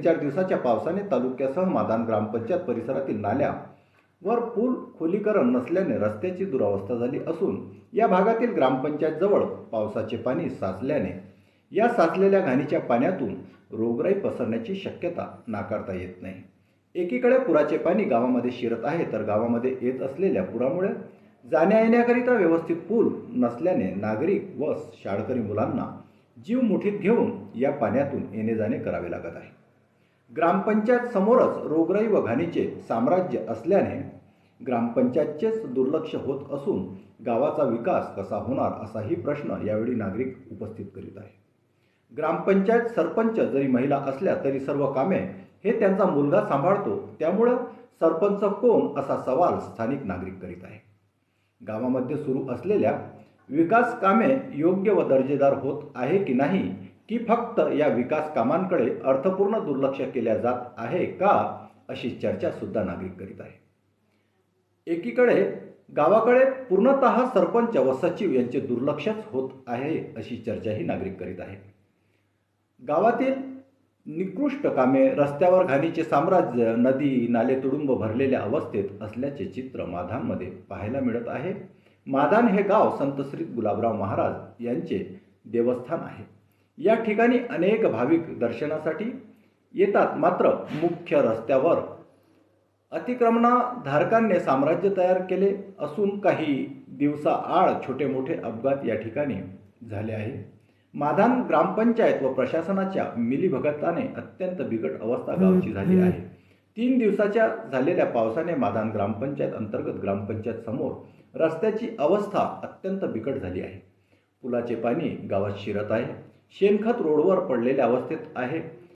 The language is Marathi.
तीन चार दिवसाच्या पावसाने तालुक्यासह मादान ग्रामपंचायत परिसरातील नाल्या वर पूल खोलीकरण नसल्याने रस्त्याची दुरावस्था झाली असून या भागातील ग्रामपंचायत जवळ पावसाचे पाणी साचल्याने या साचलेल्या घाणीच्या पाण्यातून रोगराई पसरण्याची शक्यता नाकारता येत नाही. एकीकडे पुराचे पाणी गावामध्ये शिरत आहे तर गावामध्ये येत असलेल्या पुरामुळे जाण्या येण्याकरिता व्यवस्थित पूल नसल्याने नागरिक व शाळकरी मुलांना जीव मुठीत घेऊन या पाण्यातून येणे जाणे करावे लागत आहे. ग्रामपंचायत समोरच रोगराई व घाणीचे साम्राज्य असल्याने ग्रामपंचायतचेच दुर्लक्ष होत असून गावाचा विकास कसा होणार असाही प्रश्न यावेळी नागरिक उपस्थित करीत आहे ग्रामपंचायत सरपंच जरी महिला असल्या तरी सर्व कामे हे त्यांचा मुलगा सांभाळतो त्यामुळं सरपंच कोण असा सवाल स्थानिक नागरिक करीत आहे गावामध्ये सुरू असलेल्या विकास कामे योग्य व दर्जेदार होत आहे की नाही की फक्त या विकास कामांकडे अर्थपूर्ण दुर्लक्ष केल्या जात आहे का अशी चर्चा सुद्धा नागरिक करीत आहे एकीकडे गावाकडे पूर्णतः सरपंच व सचिव यांचे दुर्लक्षच होत आहे अशी चर्चाही नागरिक करीत आहे गावातील निकृष्ट कामे रस्त्यावर घाणीचे साम्राज्य नदी नाले तुडुंब भरलेल्या अवस्थेत असल्याचे चित्र माधानमध्ये पाहायला मिळत आहे. माधान हे गाव संत श्री गुलाबराव महाराज यांचे देवस्थान आहे. या ठिकाणी अनेक भाविक दर्शनासाठी येतात. मात्र मुख्य रस्त्यावर अतिक्रमणाधारकांनी साम्राज्य तयार केले असून काही दिवसा आड छोटे मोठे अपघात या ठिकाणी झाले आहे. माधान ग्रामपंचायत व प्रशासनाच्या मिलीभगताने अत्यंत बिकट अवस्था गावची झाली आहे. तीन दिवसाच्या झालेल्या पावसाने माधान ग्रामपंचायत अंतर्गत ग्रामपंचायत समोर रस्त्याची अवस्था अत्यंत बिकट झाली आहे. पुलाचे पाणी गावात शिरत आहे. शेणखत रोडवर पडलेल्या अवस्थेत आहे.